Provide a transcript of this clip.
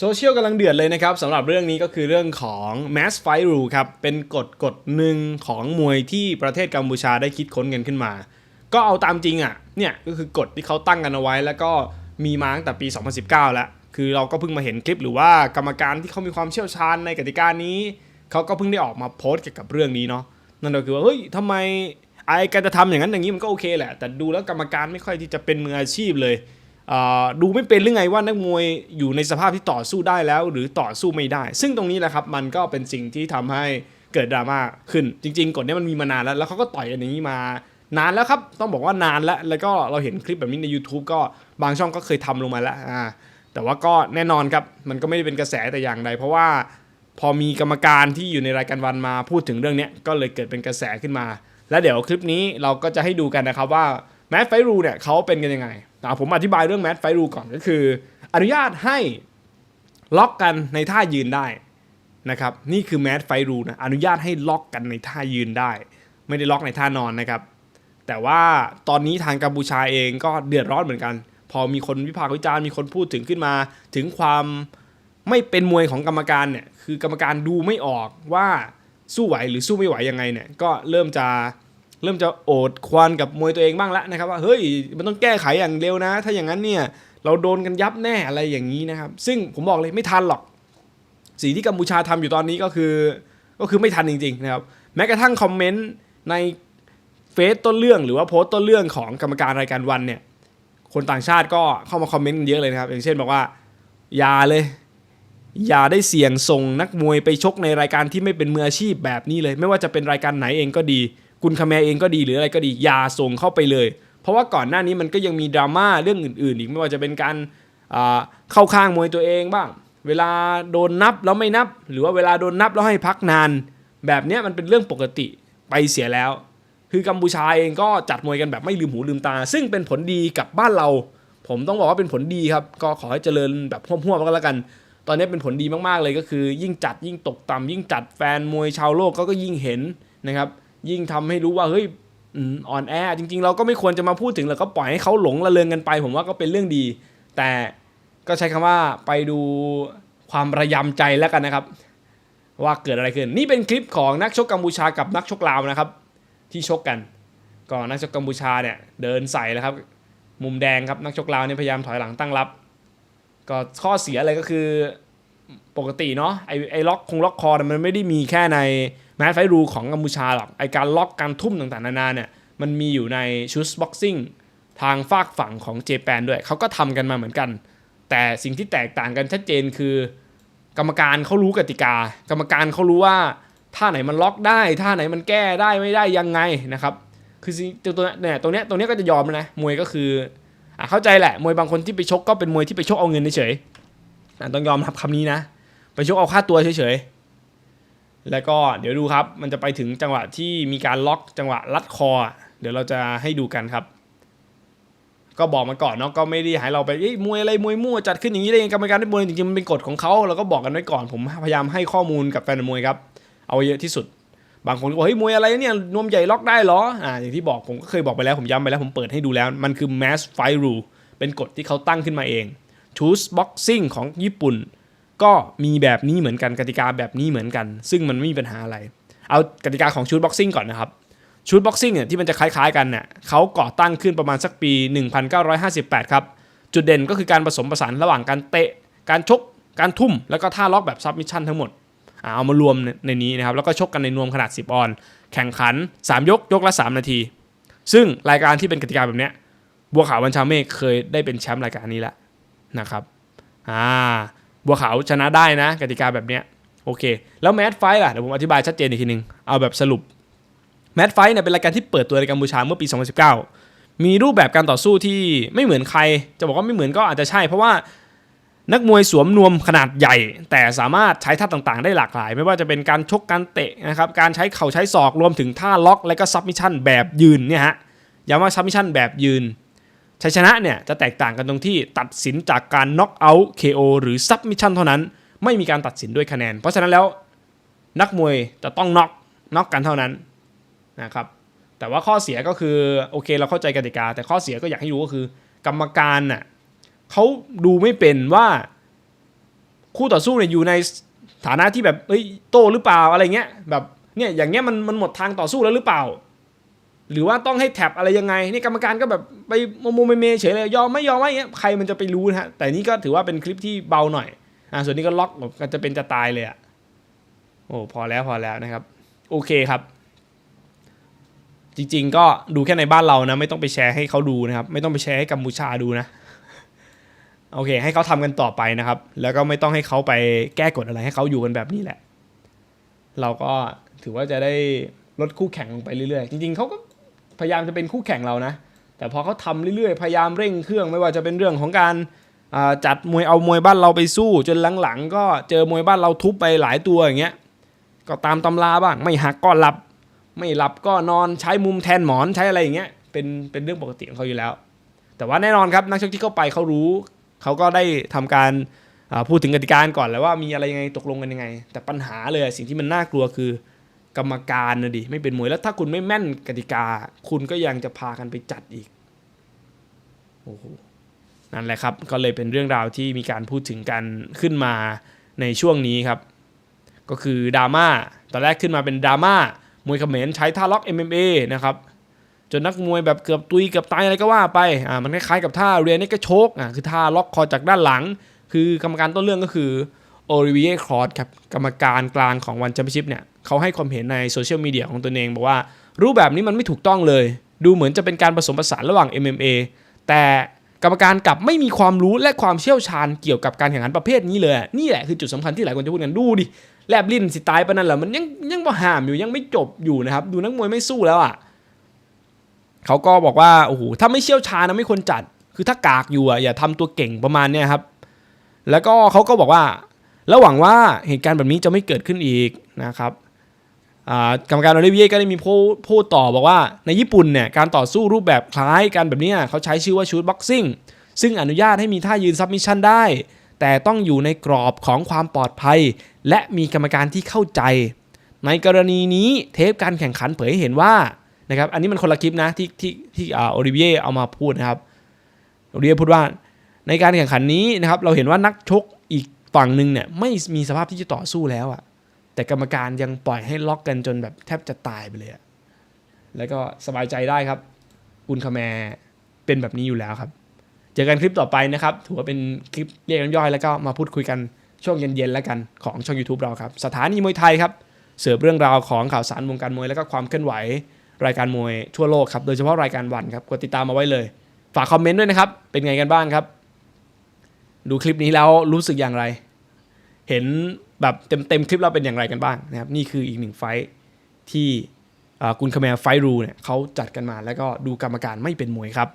โซเชียลกำลังเดือดเลยนะครับสำหรับเรื่องนี้ก็คือเรื่องของ Mass Fight Rule ครับ เป็นกฎกฎหนึ่งของมวยที่ประเทศกัมพูชาได้คิดค้นกันขึ้นมา ก็เอาตามจริงอะเนี่ยก็คือกฎที่เขาตั้งกันเอาไว้ แล้วก็มีมาตั้งแต่ปี 2019 แล้ว คือเราก็เพิ่งมาเห็นคลิปหรือว่ากรรมการที่เขามีความเชี่ยวชาญในกติกานี้ เขาก็เพิ่งได้ออกมาโพสต์เกี่ยวกับเรื่องนี้เนาะนั่นก็คือว่าเฮ้ยทำไมไอ้การจะทำอย่างนั้นอย่างนี้มันก็โอเคแหละ แต่ดูแล้วกรรมการไม่ค่อยที่จะเป็นมืออาชีพเลย ดูไม่เป็นหรือไงว่านักมวยอยู่ในสภาพที่ต่อสู้ได้แล้ว หรือต่อสู้ไม่ได้ ซึ่งตรงนี้แหละครับมันก็เป็นสิ่งที่ทำให้เกิดดราม่าขึ้นจริง ๆกฎนี้มันมีมานานแล้ว แล้วเขาก็ต่อยกันอย่างนี้มานานแล้วครับ ต้องบอกว่านานแล้วแล้วก็เราเห็นคลิปแบบนี้ใน YouTube ก็บางช่องก็เคยทำลงมาแล้วอ่าแต่ว่าก็แน่นอนครับมันก็ไม่ได้เป็นกระแสแต่อย่างใดเพราะว่าพอมีกรรมการที่อยู่ในรายการวันมาพูดถึงเรื่องนี้ก็เลยเกิดเป็นกระแสขึ้นมา แล้วเดี๋ยวคลิปนี้เราก็จะให้ดูกันนะครับว่าแมสไฟรูเนี่ยเขาเป็นกันยังไง ผมอธิบายเรื่องแมสไฟรูก่อนก็คือ อนุญาตให้ล็อกกันในท่ายืนได้นะครับนี่คือแมสไฟรูนะอนุญาตให้ล็อกกันในท่ายืนได้ ไม่ได้ล็อกในท่านอนนะครับ แต่ว่าตอนนี้ทางกัมพูชาเองก็เดือดร้อนเหมือนกัน พอมีคนวิพากษ์วิจารณ์มีคนพูดถึงขึ้นมา ถึงความไม่เป็นมวยของกรรมการเนี่ยคือกรรมการดูไม่ออกว่าสู้ไหวหรือสู้ไม่ไหวยังไงเนี่ยก็เริ่มจะ เริ่มจะโอดควานกับมวยตัวเองบ้างแล้วนะครับว่าเฮ้ยมันต้องแก้ไขอย่างเร็วนะ ถ้าอย่างนั้นเนี่ยเราโดนกันยับแน่อะไรอย่างนี้นะครับ ซึ่งผมบอกเลยไม่ทันหรอกสิ่งที่กัมพูชาทำอยู่ตอนนี้ก็คือ ก็คือไม่ทันจริงๆนะครับแม้กระทั่งคอมเมนต์ในเฟซต้นเรื่องหรือว่าโพสต์ต้นเรื่องของกรรมการรายการวันเนี่ยคนต่างชาติก็เข้ามาคอมเมนต์เยอะเลยนะครับ อย่างเช่นบอกว่าอย่าเลย อย่าได้เสี่ยงส่งนักมวยไปชกในรายการที่ไม่เป็นมืออาชีพแบบนี้เลย ไม่ว่าจะเป็นรายการไหนเองก็ดี กุนคาแมเองก็ดีหรืออะไรก็ดีอย่าส่งเข้าไปเลย เพราะว่าก่อนหน้านี้มันก็ยังมีดราม่าเรื่องอื่นๆ อีกไม่ว่าจะเป็นการเข้าข้างมวยตัวเองบ้าง เวลาโดนนับแล้วไม่นับ หรือว่าเวลาโดนนับแล้วให้พักนาน แบบเนี้ยมันเป็นเรื่องปกติไปเสียแล้ว คือกัมพูชาเองก็จัดมวยกันแบบไม่ลืมหูลืมตา ซึ่งเป็นผลดีกับบ้านเรา ผมต้องบอกว่าเป็นผลดีครับ ก็ขอให้เจริญแบบห่วๆก็แล้วกัน ตอนนี้เป็นผลดีมากๆเลยก็คือ ยิ่งจัดยิ่งตกต่ำยิ่งจัดแฟนมวยชาวโลกก็ก็ยิ่งเห็นนะครับ ยิ่งทำให้รู้ว่าเฮ้ยอ่อนแอ จริง ๆ เราก็ไม่ควรจะมาพูดถึงแล้วก็ปล่อยให้เขาหลงละเลงกันไป ผมว่าก็เป็นเรื่องดี แต่ก็ใช้คำว่าไปดูความระยำใจแล้วกันนะครับ ว่าเกิดอะไรขึ้น นี่เป็นคลิปของนักชกกัมพูชากับนักชกลาวนะครับ ที่ชกกันก็นักชกกัมพูชาเนี่ยเดินใส่แล้วครับ มุมแดงครับนักชกลาวเนี่ยพยายามถอยหลังตั้งรับ ก็ข้อเสียอะไรก็คือปกติเนาะไอไอล็อกคงล็อกคอเนี่ยมันไม่ได้มีแค่ใน แมสไฟรูของกัมพูชาหรอกไอการล็อกการทุ่มต่างๆนานาเนี่ยมันมีอยู่ในชุดบ็อกซิ่งทางฝากฝั่งของเจแปนด้วยเขาก็ทำกันมาเหมือนกัน แต่สิ่งที่แตกต่างกันชัดเจนคือ กรรมการเขารู้กติกา กรรมการเขารู้ว่าท่าไหนมันล็อกได้ท่าไหนมันแก้ได้ไม่ได้ยังไงนะครับคือสิ่งตัวเนี่ยตรงเนี้ยตรงเนี้ยก็จะยอมนะมวยก็คืออะเข้าใจแหละมวยบางคนที่ไปชกก็เป็นมวยที่ไปชกเอาเงินเฉยๆต้องยอมรับคำนี้นะ ไปชกเอาค่าตัวเฉยๆ แล้วก็เดี๋ยวดูครับ มันจะไปถึงจังหวะที่มีการล็อกจังหวะรัดคอ เดี๋ยวเราจะให้ดูกันครับ ก็บอกมาก่อนเนาะก็ไม่ได้ให้เราไปเอ้มวยอะไรมวยมั่วจัดขึ้นอย่างนี้ได้ยังกรรมการได้มวยจริงๆมันเป็นกฎของเขาเราก็บอกกันไว้ก่อนผมพยายามให้ข้อมูลกับแฟนมวยครับ เอาเยอะที่สุด บางคนก็บอกเฮ้ยมวยอะไรเนี่ยนวมใหญ่ล็อกได้เหรออ่าอย่างที่บอกผมก็เคยบอกไปแล้วผมย้ำไปแล้วผมเปิดให้ดูแล้ว มันคือ mass fight rule เป็นกฎที่เขาตั้งขึ้นมาเอง choose boxing ของญี่ปุ่น ก็มีแบบนี้เหมือนกันกติกาแบบนี้เหมือนกัน ซึ่งมันไม่มีปัญหาอะไร เอากติกาของชุดบ็อกซิ่งก่อนนะครับชุดบ็อกซิ่งเนี่ยที่มันจะคล้ายๆกันเนี่ยเขาก่อตั้งขึ้นประมาณสักปี 1958 ครับ จุดเด่นก็คือการผสมผสานระหว่างการเตะ การชก การทุ่ม แล้วก็ท่าล็อกแบบซับมิชชั่นทั้งหมด เอามารวมในนี้นะครับ แล้วก็ชกกันในนวมขนาด 10 ออน แข่งขัน 3 ยก ยกละ 3 นาที ซึ่งรายการที่เป็นกติกาแบบเนี้ยบัวขาวบัญชาเมฆเคยได้เป็นแชมป์รายการนี้แล้วนะครับ อ่า บัวขาวชนะได้นะ กติกาแบบเนี้ยโอเค แล้วแมตช์ไฟท์ล่ะเดี๋ยวผมอธิบายชัดเจนอีกทีนึง เอาแบบสรุปแมตช์ไฟท์เนี่ยเป็นรายการที่เปิดตัวในกัมพูชาเมื่อปี 2019 มีรูปแบบการต่อสู้ที่ไม่เหมือนใคร จะบอกว่าไม่เหมือนก็อาจจะใช่ เพราะว่านักมวยสวมนวมขนาดใหญ่ แต่สามารถใช้ท่าต่างๆ ได้หลากหลาย ไม่ว่าจะเป็นการชกการเตะนะครับการใช้เข่าใช้ศอกรวมถึงท่าล็อกและก็ซับมิชชั่นแบบยืนเนี่ยฮะย้ำว่าซับมิชชั่นแบบยืน ชัยชนะเนี่ยจะแตกต่างกันตรงที่ตัดสินจากการน็อกเอาท์ KO หรือซับมิชชั่นเท่านั้น ไม่มีการตัดสินด้วยคะแนน เพราะฉะนั้นแล้วนักมวยจะต้องน็อกน็อกกันเท่านั้นนะครับแต่ว่าข้อเสียก็คือโอเคเราเข้าใจกติกา แต่ข้อเสียก็อยากให้รู้ก็คือ กรรมการน่ะเขาดูไม่เป็นว่าคู่ต่อสู้เนี่ยอยู่ในฐานะที่แบบเอ้ยโตหรือเปล่าอะไรเงี้ยแบบเนี่ยอย่างเงี้ยมันมันหมดทางต่อสู้แล้วหรือเปล่า หรือว่าต้องให้แท็บอะไรยังไงนี่กรรมการก็แบบไปโมโมเมเมเฉยเลยยอมไม่ยอมไม่เงี้ยใครมันจะไปรู้นะฮะแต่นี่ก็ถือว่าเป็นคลิปที่เบาหน่อยอ่าส่วนนี้ก็ล็อกแบบก็จะเป็นจะตายเลยอะโอ้พอแล้วพอแล้วนะครับ โอเคครับ จริง ๆ ก็ดูแค่ในบ้านเรานะ ไม่ต้องไปแชร์ให้เขาดูนะครับ ไม่ต้องไปแชร์ให้กัมพูชาดูนะโอเค ให้เขาทำกันต่อไปนะครับ แล้วก็ไม่ต้องให้เขาไปแก้กฎอะไรให้เขาอยู่กันแบบนี้แหละ เราก็ถือว่าจะได้ลดคู่แข่งลงไปเรื่อยๆ จริงๆเขาก็ พยายามจะเป็นคู่แข่งเรานะ แต่พอเขาทำเรื่อยๆ พยายามเร่งเครื่องไม่ว่าจะเป็นเรื่องของการจัดมวยเอามวยบ้านเราไปสู้ จนหลังๆ ก็เจอมวยบ้านเราทุบไปหลายตัวอย่างเงี้ยก็ตามตำราบ้างไม่หักก็หลับ ไม่หลับก็นอนใช้มุมแทนหมอนใช้อะไรอย่างเงี้ยเป็นเป็นเรื่องปกติของเขาอยู่แล้ว แต่ว่าแน่นอนครับนักชกที่เข้าไปเขารู้เขาก็ได้ทำการพูดถึงกติกาก่อนแล้วว่ามีอะไรยังไงตกลงกันยังไง แต่ปัญหาเลยสิ่งที่มันน่ากลัวคือ กรรมการนะดิไม่เป็นมวยแล้วถ้าคุณไม่แม่นกติกา คุณก็ยังจะพากันไปจัดอีกโอ้โหนั่นแหละครับ ก็เลยเป็นเรื่องราวที่มีการพูดถึงกันขึ้นมาในช่วงนี้ครับ ก็คือดราม่าตอนแรกขึ้นมาเป็นดราม่ามวยเขมรใช้ท่าล็อก MMA นะครับจนนักมวยแบบเกือบตุยเกือบตายอะไรก็ว่าไปอ่ามันคล้ายๆกับท่าเรียนนี่ก็โชกอ่าคือท่าล็อกคอจากด้านหลัง คือกรรมการต้นเรื่องก็คือ โอริเวียครอสครับกรรมการกลางของวันแชมเปี้ยนชิพเนี่ยเขาให้ความเห็นในโซเชียลมีเดียของตนเอง บอกว่า รูปแบบนี้มันไม่ถูกต้องเลย ดูเหมือนจะเป็นการผสมผสานระหว่าง MMA แต่กรรมการกลับไม่มีความรู้และความเชี่ยวชาญเกี่ยวกับการแข่งขันประเภทนี้เลย นี่แหละคือจุดสำคัญที่หลายคนจะพูดกันดูดิแลบลิ้นสิตายปะนั่นแหละมันยังยังบ่ห้ามอยู่ยังไม่จบอยู่นะครับ ดูนักมวยไม่สู้แล้วอะเขาก็บอกว่าโอ้โหถ้าไม่เชี่ยวชาญนะไม่ควรจัด คือถ้ากากอยู่อะอย่าทำตัวเก่งประมาณเนี้ยครับ แล้วก็เขาก็บอกว่า แล้วหวังว่าเหตุการณ์แบบนี้จะไม่เกิดขึ้นอีกนะครับกรรมการโอลิเวียก็ได้มีพูดต่อบอกว่าในญี่ปุ่นเนี่ยการต่อสู้รูปแบบคล้ายกันแบบนี้เขาใช้ชื่อว่าชูดบ็อกซิ่งซึ่งอนุญาตให้มีท่ายืนซับมิชชั่นได้ แต่ต้องอยู่ในกรอบของความปลอดภัย และมีกรรมการที่เข้าใจ ในกรณีนี้เทปการแข่งขันเผยให้เห็นว่านะครับอันนี้มันคนละคลิปนะที่ที่ที่อ่าโอลิเวียเอามาพูดนะครับโอลิเวียพูดว่าในการแข่งขันนี้นะครับเราเห็นว่านักชกอีก ฝั่งหนึ่งเนี่ยไม่มีสภาพที่จะต่อสู้แล้วอะแต่กรรมการยังปล่อยให้ล็อกกันจนแบบแทบจะตายไปเลยอะแล้วก็สบายใจได้ครับ อุนคาแมเป็นแบบนี้อยู่แล้วครับ เจอกันคลิปต่อไปนะครับ ถือว่าเป็นคลิปเรียกน้ำย่อยแล้วก็มาพูดคุยกันช่วงเย็นๆแล้วกันของช่อง YouTube เราครับ สถานีมวยไทยครับ เสิร์ฟเรื่องราวของข่าวสารวงการมวยแล้วก็ความเคลื่อนไหว รายการมวยทั่วโลกครับ โดยเฉพาะรายการวันครับ กดติดตามมาไว้เลย ฝากคอมเมนต์ด้วยนะครับ เป็นไงกันบ้างครับ ดูคลิปนี้แล้วรู้สึกอย่างไร เห็นแบบเต็มเต็มคลิปเราเป็นอย่างไรกันบ้างนะครับนี่คืออีกหนึ่งไฟที่กุนคาแมร์ไฟรูเนี่ยเขาจัดกันมาแล้วก็ดูกรรมการไม่เป็นมวยครับ